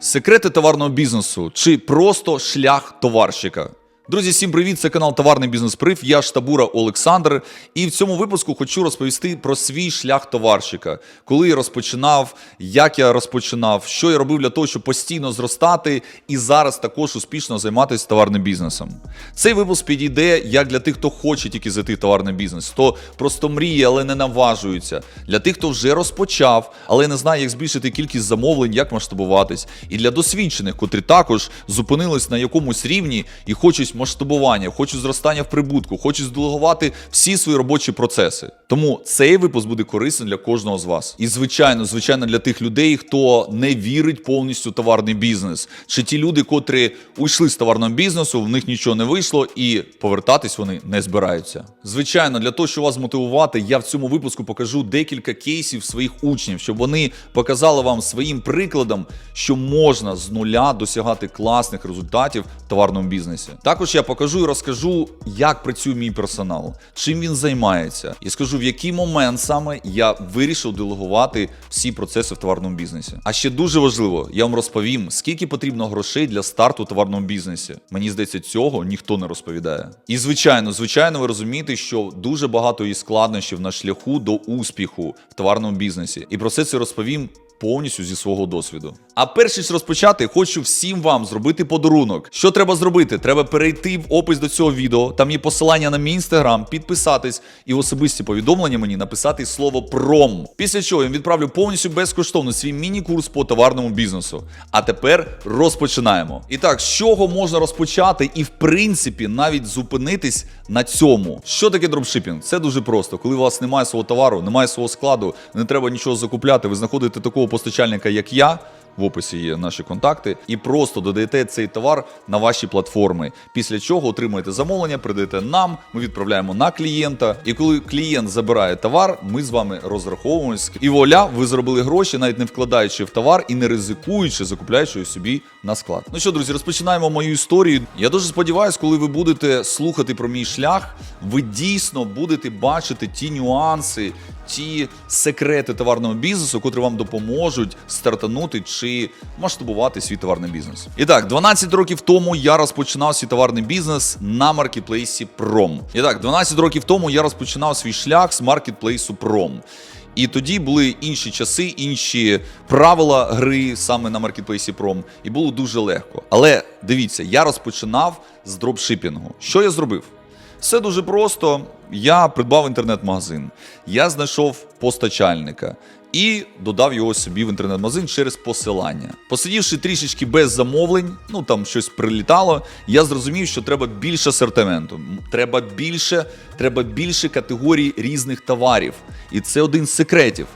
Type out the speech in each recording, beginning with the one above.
Секрети товарного бізнесу чи просто шлях товарщика. Друзі, всім привіт! Це канал Товарний бізнес Прив. Я Штабура Олександр. І в цьому випуску хочу розповісти про свій шлях товарщика, коли я розпочинав, як я розпочинав, що я робив для того, щоб постійно зростати, і зараз також успішно займатися товарним бізнесом. Цей випуск підійде як для тих, хто хоче тільки зайти в товарний бізнес, хто просто мріє, але не наважується. Для тих, хто вже розпочав, але не знає, як збільшити кількість замовлень, як масштабуватись. І для досвідчених, котрі також зупинились на якомусь рівні і хочуть масштабування, хочуть зростання в прибутку, хочуть зделегувати всі свої робочі процеси. Тому цей випуск буде корисним для кожного з вас. І звичайно, звичайно, для тих людей, хто не вірить повністю в товарний бізнес, чи ті люди, котрі уйшли з товарного бізнесу, в них нічого не вийшло, і повертатись вони не збираються. Звичайно, для того, щоб вас мотивувати, я в цьому випуску покажу декілька кейсів своїх учнів, щоб вони показали вам своїм прикладом, що можна з нуля досягати класних результатів в товарному бізнесі. Також я покажу і розкажу, як працює мій персонал, чим він займається, і скажу, в який момент саме я вирішив делегувати всі процеси в товарному бізнесі. А ще дуже важливо, я вам розповім, скільки потрібно грошей для старту в товарному бізнесі. Мені здається, цього ніхто не розповідає. І звичайно, звичайно, ви розумієте, що дуже багато є складнощів на шляху до успіху в товарному бізнесі. І про все це розповім повністю зі свого досвіду. А перш ніж розпочати, хочу всім вам зробити подарунок. Що треба зробити? Треба перейти в опис до цього відео. Там є посилання на мій інстаграм, підписатись і в особисті повідомлення мені написати слово пром. Після чого я відправлю повністю безкоштовно свій міні-курс по товарному бізнесу. А тепер розпочинаємо. І так, з чого можна розпочати, і в принципі навіть зупинитись на цьому. Що таке дропшипінг? Це дуже просто. Коли у вас немає свого товару, немає свого складу, не треба нічого закупляти. Ви знаходите такого постачальника, як я. В описі є наші контакти, і просто додаєте цей товар на ваші платформи. Після чого отримуєте замовлення, передаєте нам. Ми відправляємо на клієнта. І коли клієнт забирає товар, ми з вами розраховуємось. І воля, ви зробили гроші, навіть не вкладаючи в товар і не ризикуючи, закупляючи собі на склад. Ну що, друзі, розпочинаємо мою історію. Я дуже сподіваюся, коли ви будете слухати про мій шлях, ви дійсно будете бачити ті нюанси, ті секрети товарного бізнесу, котрі вам допоможуть стартанути чи масштабувати свій товарний бізнес. І так, 12 років тому я розпочинав свій товарний бізнес на маркетплейсі Prom. І так, 12 років тому я розпочинав свій шлях з маркетплейсу Prom. І тоді були інші часи, інші правила гри саме на маркетплейсі Prom, і було дуже легко. Але дивіться, я розпочинав з дропшипінгу. Що я зробив? Все дуже просто. Я придбав інтернет-магазин, я знайшов постачальника і додав його собі в інтернет-магазин через посилання. Посидівши трішечки без замовлень, ну там щось прилітало. Я зрозумів, що треба більше асортименту. Треба більше, треба більше категорій різних товарів. І це один з секретів.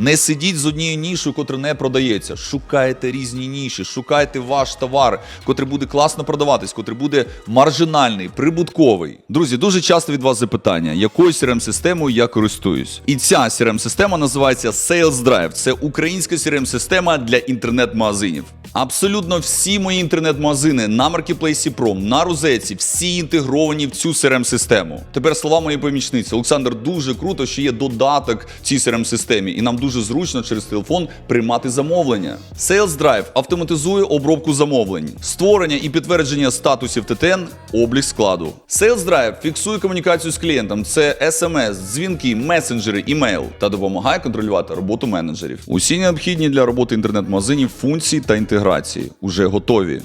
Не сидіть з однією нішою, котра не продається. Шукайте різні ніші, шукайте ваш товар, котрий буде класно продаватись, котрий буде маржинальний, прибутковий. Друзі, дуже часто від вас запитання, якою crm системою я користуюсь. І ця crm система називається Sales Drive. Це українська crm система для інтернет-магазинів. Абсолютно всі мої інтернет-магазини на маркетплейсі Prom, на розетці, всі інтегровані в цю crm систему Тепер слова моєї помічниці. Олександр, дуже круто, що є додаток цій crm системі і нам дуже зручно через телефон приймати замовлення. Sales Drive автоматизує обробку замовлень, створення і підтвердження статусів ТТН, облік складу. Sales Drive фіксує комунікацію з клієнтом. Це SMS, дзвінки, месенджери, імейл та допомагає контролювати роботу менеджерів. Усі необхідні для роботи інтернет-магазинів функції та інтеграції уже готові.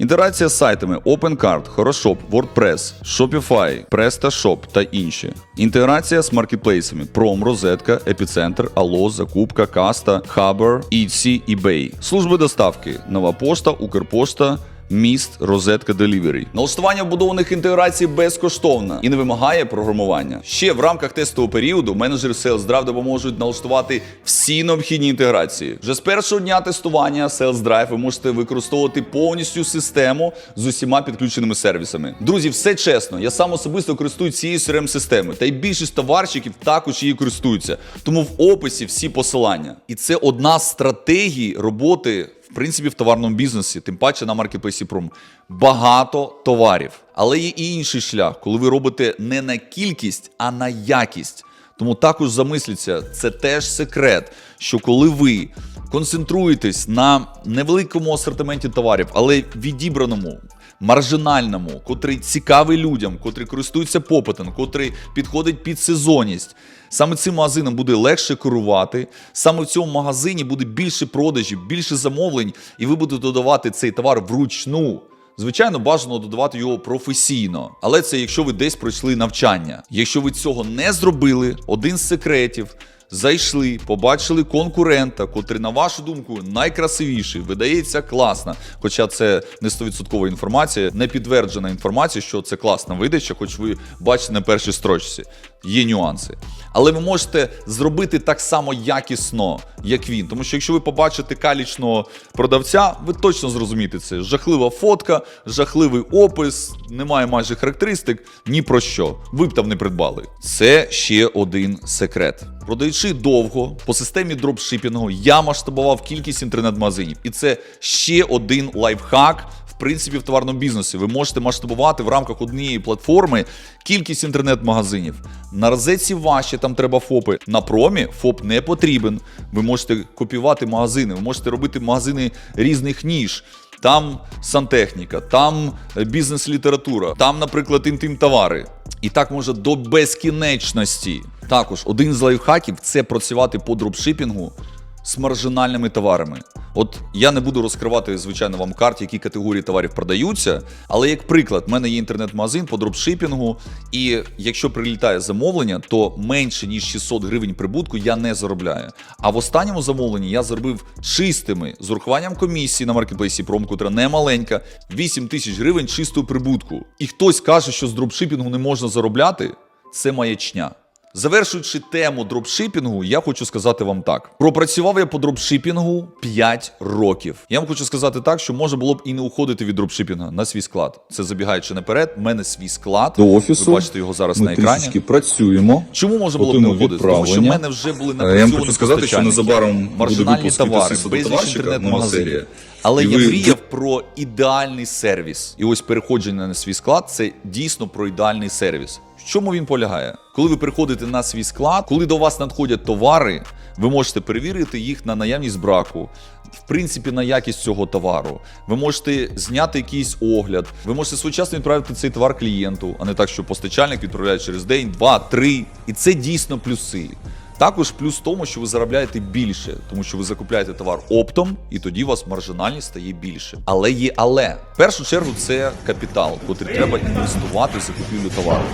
Інтеграція з сайтами OpenCart, Хорошоп, WordPress, Shopify, PrestaShop та інші. Інтеграція з маркетплейсами Prom, Розетка, Епіцентр, Allo, Закупка, Каста, Хабер, Etsy, eBay. Служби доставки, Нова пошта, Укрпошта, Міст, розетка Delivery. Налаштування вбудованих інтеграцій безкоштовно і не вимагає програмування. Ще в рамках тестового періоду менеджери Sales Drive допоможуть налаштувати всі необхідні інтеграції. Вже з першого дня тестування Sales Drive ви можете використовувати повністю систему з усіма підключеними сервісами. Друзі, все чесно. Я сам особисто користуюсь цією crm системою та й більшість товарщиків також її користуються. Тому в описі всі посилання. І це одна з стратегій роботи принципі, в товарному бізнесі, тим паче на маркетплейсі Пром, багато товарів. Але є і інший шлях, коли ви робите не на кількість, а на якість. Тому також замисліться, це теж секрет, що коли ви Концентруйтесь на невеликому асортименті товарів, але відібраному, маржинальному, котрий цікавий людям, котрий користується попитом, котрий підходить під сезонність. Саме цим магазином буде легше керувати. Саме в цьому магазині буде більше продажів, більше замовлень, і ви будете додавати цей товар вручну. Звичайно, бажано додавати його професійно, але це якщо ви десь пройшли навчання. Якщо ви цього не зробили, один з секретів. Зайшли, побачили конкурента, котрий, на вашу думку, найкрасивіший, видається класно. Хоча це не 100% інформація, не підтверджена інформація, що це класна видача, хоч ви бачите на першій строчці. Є нюанси. Але ви можете зробити так само якісно, як він. Тому що якщо ви побачите калічного продавця, ви точно зрозумієте це. Жахлива фотка, жахливий опис, немає майже характеристик, ні про що. Ви б там не придбали. Це ще один секрет. Продаючи довго по системі дропшипінгу, я масштабував кількість інтернет-магазинів. І це ще один лайфхак. Принципі, в товарному бізнесі ви можете масштабувати в рамках однієї платформи кількість інтернет-магазинів. На розетці ваші там треба ФОПи. На промі ФОП не потрібен. Ви можете копіювати магазини, ви можете робити магазини різних ніж. Там сантехніка, там бізнес-література, там, наприклад, інтим-товари. І так може до безкінечності. Також один з лайфхаків це працювати по дропшипінгу з маржинальними товарами. От я не буду розкривати, звичайно, вам карт, які категорії товарів продаються. Але як приклад, в мене є інтернет-магазин по дропшипінгу, і якщо прилітає замовлення, то менше ніж 600 гривень прибутку я не заробляю. А в останньому замовленні я заробив чистими з урахуванням комісії на маркетплейсі Пром, котра не маленька, 8 тисяч гривень чистого прибутку. І хтось каже, що з дропшипінгу не можна заробляти. Це маячня. Завершуючи тему дропшипінгу, я хочу сказати вам так: пропрацював я по дропшипінгу 5 років. Я вам хочу сказати так, що може було б і не уходити від дропшипінга на свій склад. Це забігаючи наперед. в мене свій склад До офісу. Ви бачите його зараз Ми на екрані. працюємо. Чому може було б не уходити? Тому що в мене вже були Е, напрацьовані Я вам хочу сказати, що незабаром маржинальні товари, безліч інтернет-магазинів. Але І я ви- мріяв про ідеальний сервіс. І ось переходження на свій склад це дійсно про ідеальний сервіс. В чому він полягає? Коли ви приходите на свій склад, коли до вас надходять товари, ви можете перевірити їх на наявність браку, в принципі, на якість цього товару. Ви можете зняти якийсь огляд, ви можете своєчасно відправити цей товар клієнту, а не так, що постачальник відправляє через день, два, три. І це дійсно плюси. Також плюс в тому, що ви заробляєте більше, тому що ви закупляєте товар оптом, і тоді у вас маржинальність стає більше. Але є але. В першу чергу це капітал, котрий треба інвестувати в закупівлю товару.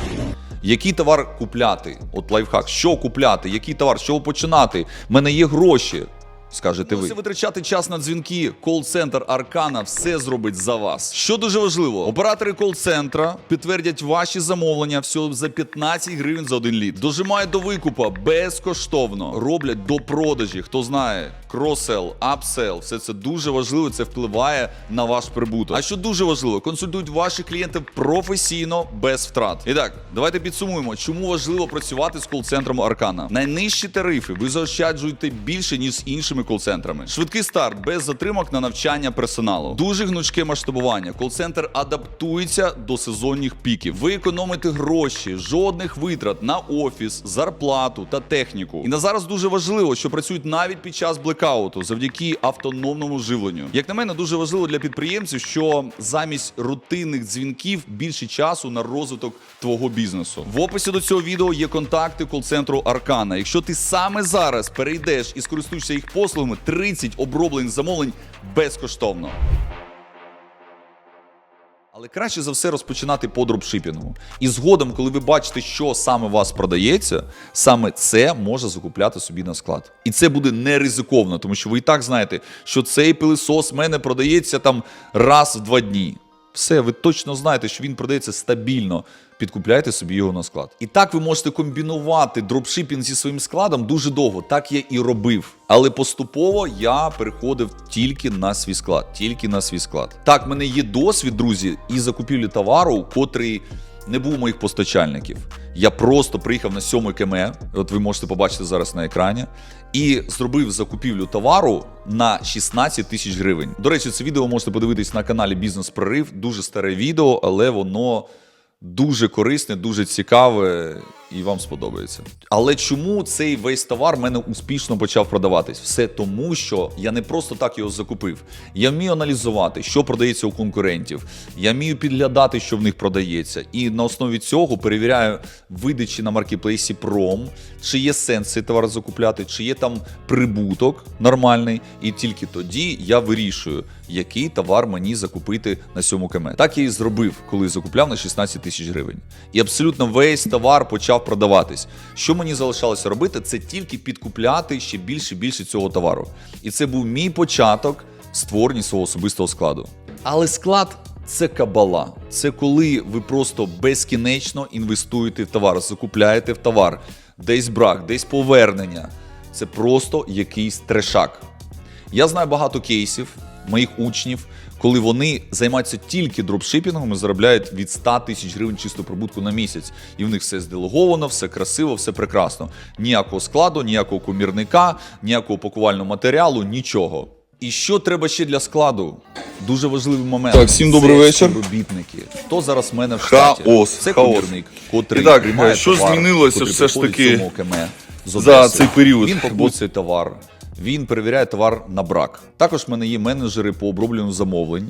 Який товар купляти? От лайфхак, що купляти, який товар, з чого починати? В мене є гроші. Скажете ви. витрачати час на дзвінки, кол-центр Аркана все зробить за вас. Що дуже важливо, оператори кол-центра підтвердять ваші замовлення всього за 15 гривень за один літ. Дожимають до викупа безкоштовно. Роблять до продажі. Хто знає, кросел, апсел, все це дуже важливо. Це впливає на ваш прибуток. А що дуже важливо, консультують ваших клієнтів професійно без втрат. І так, давайте підсумуємо, чому важливо працювати з кол-центром Аркана. Найнижчі тарифи ви заощаджуєте більше ніж з іншими кол-центрами. Швидкий старт без затримок на навчання персоналу. Дуже гнучке масштабування. Кол-центр адаптується до сезонних піків. Ви економите гроші, жодних витрат на офіс, зарплату та техніку. І на зараз дуже важливо, що працюють навіть під час блекауту завдяки автономному живленню. Як на мене, дуже важливо для підприємців, що замість рутинних дзвінків більше часу на розвиток твого бізнесу. В описі до цього відео є контакти кол-центру Аркана. Якщо ти саме зараз перейдеш і скористуєшся їх послугами, 30 оброблених замовлень безкоштовно. Але краще за все розпочинати по дропшипінгу. І згодом, коли ви бачите, що саме вас продається, саме це може закупляти собі на склад. І це буде не ризиковано, тому що ви і так знаєте, що цей пилисос мене продається там раз в два дні. Все, ви точно знаєте, що він продається стабільно. Підкупляйте собі його на склад. І так ви можете комбінувати дропшипінг зі своїм складом дуже довго. Так я і робив. Але поступово я переходив тільки на свій склад. Тільки на свій склад. Так, в мене є досвід, друзі, і закупівлі товару, котрий не був моїх постачальників. Я просто приїхав на 7 КМЕ, от ви можете побачити зараз на екрані, і зробив закупівлю товару на 16 тисяч гривень. До речі, це відео можете подивитись на каналі Бізнес Прорив. Дуже старе відео, але воно дуже корисне, дуже цікаве. І вам сподобається. Але чому цей весь товар в мене успішно почав продаватись? Все тому, що я не просто так його закупив. Я вмію аналізувати, що продається у конкурентів. Я вмію підглядати, що в них продається. І на основі цього перевіряю видачі на маркетплейсі Пром, чи є сенс цей товар закупляти, чи є там прибуток нормальний. І тільки тоді я вирішую, який товар мені закупити на сьому КМ. Так я і зробив, коли закупляв на 16 тисяч гривень. І абсолютно весь товар почав продаватись. Що мені залишалося робити, це тільки підкупляти ще більше і більше цього товару. І це був мій початок створення свого особистого складу. Але склад це кабала. Це коли ви просто безкінечно інвестуєте в товар, закупляєте в товар, десь брак, десь повернення. Це просто якийсь трешак. Я знаю багато кейсів моїх учнів, коли вони займаються тільки дропшипінгом і заробляють від 100 тисяч гривень чисту прибутку на місяць. І в них все зделеговано, все красиво, все прекрасно. Ніякого складу, ніякого комірника, ніякого пакувального матеріалу, нічого. І що треба ще для складу? Дуже важливий момент. Так, всім добрий Це вечір. співробітники. Хто зараз в мене в штаті? Хаос, Це хаос. комірник, котрий І так, приймає що товар, змінилося котрий все ж приходить таки цьому КМ з за Одеси. цей період? Він пакує цей товар, він перевіряє товар на брак. Також в мене є менеджери по обробленню замовлень.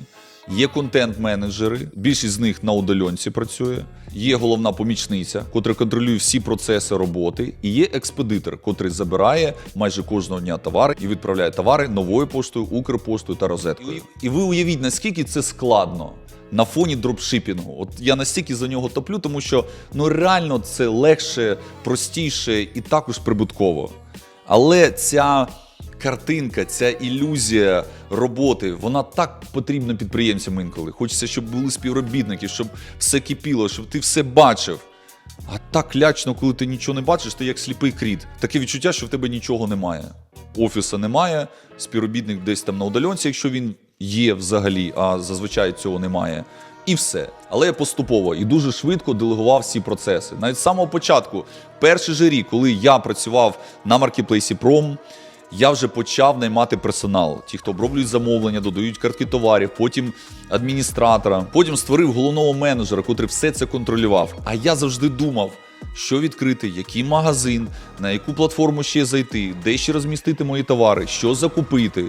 Є контент-менеджери, більшість з них на удаленці працює. Є головна помічниця, котра контролює всі процеси роботи. І є експедитор, котрий забирає майже кожного дня товари і відправляє товари новою поштою, Укрпоштою та розеткою. І ви уявіть, наскільки це складно. На фоні дропшипінгу. От я настільки за нього топлю, тому що ну реально це легше, простіше і також прибутково. Але ця картинка, ця ілюзія роботи, вона так потрібна підприємцям інколи. Хочеться, щоб були співробітники, щоб все кипіло, щоб ти все бачив. А так лячно, коли ти нічого не бачиш, ти як сліпий кріт. Таке відчуття, що в тебе нічого немає. Офіса немає, співробітник десь там на удаленці, якщо він є взагалі, а зазвичай цього немає. І все. Але я поступово і дуже швидко делегував всі процеси. Навіть з самого початку, перший же рік, коли я працював на маркетплейсі Пром, я вже почав наймати персонал. Ті, хто оброблюють замовлення, додають картки товарів, потім адміністратора, потім створив головного менеджера, котрий все це контролював. А я завжди думав, що відкрити, який магазин, на яку платформу ще зайти, де ще розмістити мої товари, що закупити,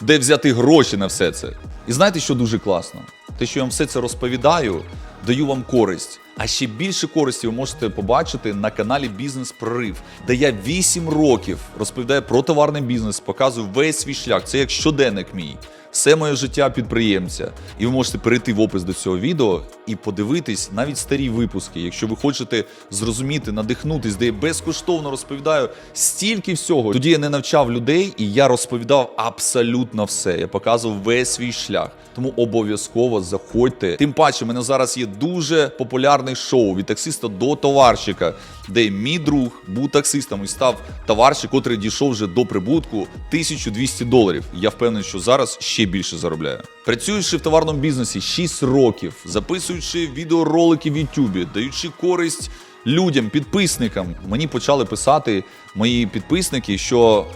де взяти гроші на все це. І знаєте, що дуже класно? Те, що я вам все це розповідаю, даю вам користь. А ще більше користі ви можете побачити на каналі Бізнес Прорив, де я 8 років розповідаю про товарний бізнес, показую весь свій шлях. Це як щоденник мій. Все моє життя підприємця. І ви можете перейти в опис до цього відео і подивитись навіть старі випуски, якщо ви хочете зрозуміти, надихнутись, де я безкоштовно розповідаю стільки всього. Тоді я не навчав людей, і я розповідав абсолютно все. Я показував весь свій шлях. Тому обов'язково заходьте. Тим паче, в мене зараз є дуже популярне шоу від таксиста до товарщика, де мій друг був таксистом і став товарщик, котрий дійшов вже до прибутку 1200 доларів. Я впевнений, що зараз ще більше заробляє. Працюючи в товарному бізнесі 6 років, записуючи відеоролики в Ютубі, даючи користь людям, підписникам, мені почали писати мої підписники, що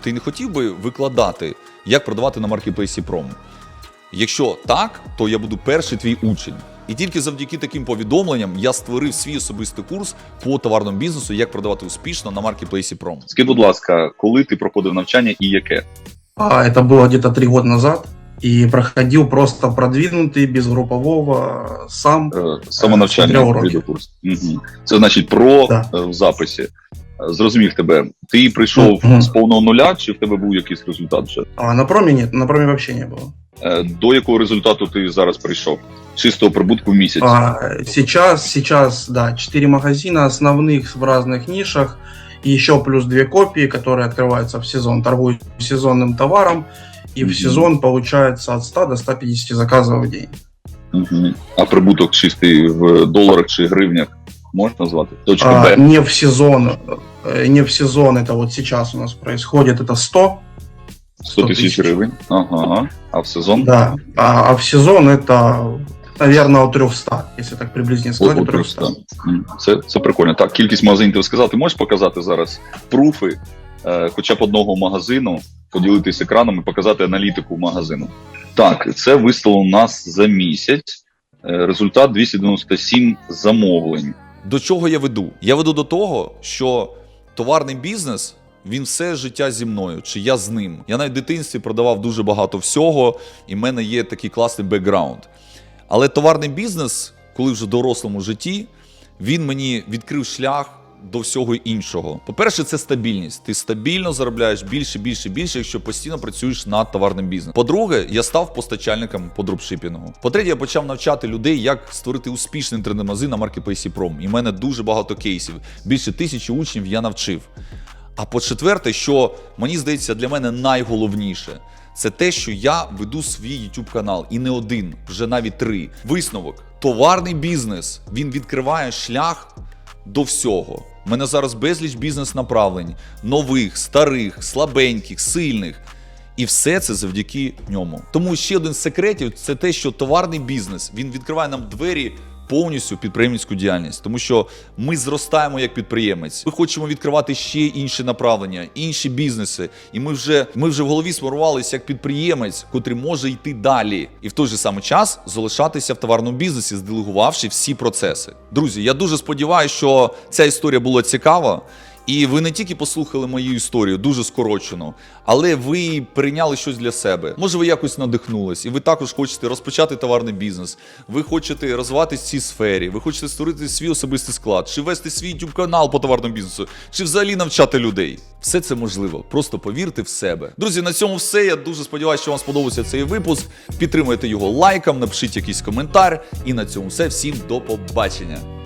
ти не хотів би викладати, як продавати на маркетплейсі Пром. Якщо так, то я буду перший твій учень. І тільки завдяки таким повідомленням я створив свій особистий курс по товарному бізнесу, як продавати успішно на маркетплейсі Пром. Скажи, будь ласка, коли ти проходив навчання і яке? А, Это было где-то три года назад. И проходил просто продвинутый, без группового, сам. Е, Самонавчання Смотря уроки. відеокурс. Угу. Це значить про Да. е, в записі. Е, Зрозумів тебе. Ти прийшов Мгм. з повного нуля, чи в тебе був якийсь результат вже? А на проме нет, на проме вообще не было. Е, До якого результату ти зараз прийшов? Чистого прибутку в місяць. А, сейчас, сейчас, да, четыре магазина основных в разных нишах. И еще плюс две копии, которые открываются в сезон. Торгую сезонным товаром. И Мгм. в сезон получается от 100 до 150 заказов в день. Угу. А прибуток чистий в доларах чи гривнях можна назвати? Точка А, не в сезон, э, не в сезон, это вот сейчас у нас происходит, это 100. 100 тисяч тисяч. гривень. Ага. А в сезон? Да. А, а в сезон это, наверное, от 300, если так приблизительно сказать, От от 300. 300. Це, це прикольно. Так, кількість магазинів ти сказав. Ти можеш показати зараз пруфи, е, хоча б одного магазину, поділитися екраном і показати аналітику магазину. Так, це виставлено у нас за місяць. Е, Результат 297 замовлень. До чого я веду? Я веду до того, що товарний бізнес. Він все життя зі мною, чи я з ним. Я навіть в дитинстві продавав дуже багато всього, і в мене є такий класний бекграунд. Але товарний бізнес, коли вже в дорослому житті, він мені відкрив шлях до всього іншого. По-перше, це стабільність. Ти стабільно заробляєш більше, більше, більше, якщо постійно працюєш над товарним бізнесом. По-друге, я став постачальником по дропшипінгу. По-третє, я почав навчати людей, як створити успішний інтернет-магазин на маркетплейсі Пром. І в мене дуже багато кейсів. Більше тисячі учнів я навчив. А по-четверте, що мені здається, для мене найголовніше, це те, що я веду свій YouTube канал і не один, вже навіть три. Висновок: товарний бізнес він відкриває шлях до всього. У мене зараз безліч бізнес-направлень, нових, старих, слабеньких, сильних. І все це завдяки ньому. Тому ще один з секретів це те, що товарний бізнес він відкриває нам двері повністю підприємницьку діяльність, тому що ми зростаємо як підприємець. Ми хочемо відкривати ще інші направлення, інші бізнеси. І ми вже ми вже в голові сформувалися як підприємець, котрий може йти далі, і в той же самий час залишатися в товарному бізнесі, зделегувавши всі процеси. Друзі, я дуже сподіваюся, що ця історія була цікава. І ви не тільки послухали мою історію дуже скорочену, але ви прийняли щось для себе. Може, ви якось надихнулись, і ви також хочете розпочати товарний бізнес. Ви хочете розвиватись в цій сфері, ви хочете створити свій особистий склад, чи вести свій youtube канал по товарному бізнесу, чи взагалі навчати людей. Все це можливо. Просто повірте в себе. Друзі, на цьому все. Я дуже сподіваюся, що вам сподобався цей випуск. Підтримуйте його лайком, напишіть якийсь коментар. І на цьому все. Всім до побачення.